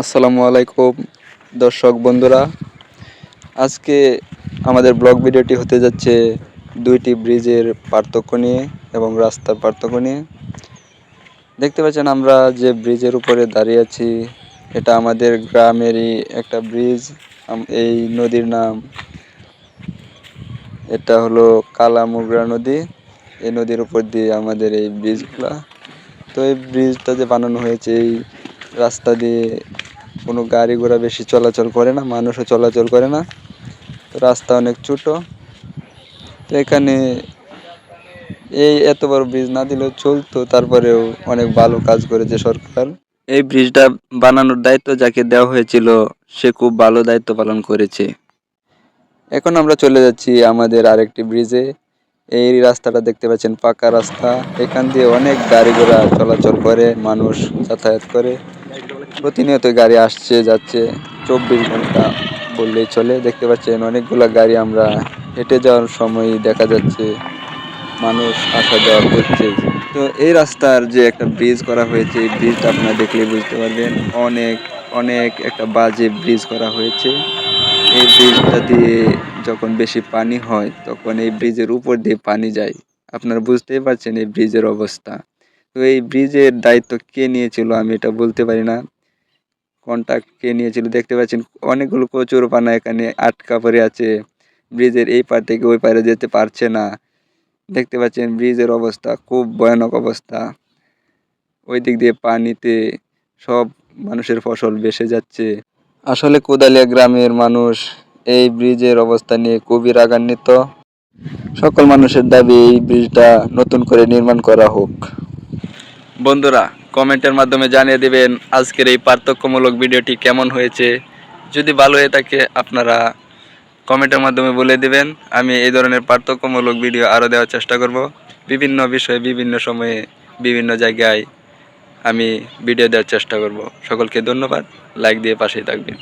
আসসালামু আলাইকুম, দর্শক বন্ধুরা। আজকে আমাদের ব্লগ ভিডিওটি হতে যাচ্ছে দুইটি ব্রিজের পার্থক্য নিয়ে এবং রাস্তার পার্থক্য নিয়ে। দেখতে পাচ্ছেন আমরা যে ব্রিজের উপরে দাঁড়িয়ে আছি, এটা আমাদের গ্রামেরই একটা ব্রিজ। এই নদীর নাম, এটা হলো কালামুগরা নদী। এই নদীর উপর দিয়ে আমাদের এই ব্রিজগুলা। তো এই ব্রিজটা যে বানানো হয়েছে, এই রাস্তা দিয়ে কোনো গাড়ি ঘোড়া বেশি চলাচল করে না মানুষও চলাচল করে না। তো রাস্তা অনেক ছোট। তো এখানে এই এত বড় ব্রিজ না দিলেও চলতো তারপরেও অনেক ভালো কাজ করেছে সরকার। এই ব্রিজটা বানানোর দায়িত্ব যাকে দেওয়া হয়েছিল সে খুব ভালো দায়িত্ব পালন করেছে। এখন আমরা চলে যাচ্ছি আমাদের আরেকটি ব্রিজে এই রাস্তাটা দেখতে পাচ্ছেন পাকা রাস্তা। এখান দিয়ে অনেক গাড়ি ঘোড়া চলাচল করে মানুষ যাতায়াত করে। প্রতিনিয়ত গাড়ি আসছে, যাচ্ছে। চব্বিশ ঘণ্টা বললেই চলে। দেখতে পাচ্ছেন অনেকগুলা গাড়ি আমরা হেঁটে যাওয়ার সময় দেখা যাচ্ছে মানুষ আসা যাওয়া করছে। তো এই রাস্তার যে একটা ব্রিজ করা হয়েছে, এই ব্রিজটা আপনারা দেখলে বুঝতে পারবেন অনেক অনেক একটা বাজে ব্রিজ করা হয়েছে। এই ব্রিজটা দিয়ে যখন বেশি পানি হয়, তখন এই ব্রিজের উপর দিয়ে পানি যায়। আপনারা বুঝতেই পারছেন এই ব্রিজের অবস্থা। তো এই ব্রিজের দায়িত্ব কে নিয়েছিল আমি এটা বলতে পারি না। কন্ট্যাক্ট কে নিয়েছিল, দেখতে পাচ্ছেন অনেকগুলো কচুর পানা এখানে আটকা পড়ে আছে। ব্রিজের এই পার থেকে ওই পারে যেতে পারছে না। দেখতে পাচ্ছেন ব্রিজের অবস্থা, খুব ভয়ানক অবস্থা। ওই দিক দিয়ে পানিতে সব মানুষের ফসল ভেসে যাচ্ছে। আসলে কোদালিয়া গ্রামের মানুষ এই ব্রিজের অবস্থা নিয়ে খুবই রাগান্বিত। সকল মানুষের দাবি এই ব্রিজটা নতুন করে নির্মাণ করা হোক। বন্ধুরা কমেন্টের মাধ্যমে জানিয়ে দেবেন আজকের এই পার্থক্যমূলক ভিডিওটি কেমন হয়েছে। যদি ভালো হয়ে থাকে, আপনারা কমেন্টের মাধ্যমে বলে দেবেন। আমি এই ধরনের পার্থক্যমূলক ভিডিও আরও দেওয়ার চেষ্টা করব। বিভিন্ন বিষয়ে, বিভিন্ন সময়ে, বিভিন্ন জায়গায় আমি ভিডিও দেওয়ার চেষ্টা করব। সকলকে ধন্যবাদ। লাইক দিয়ে পাশেই থাকবেন।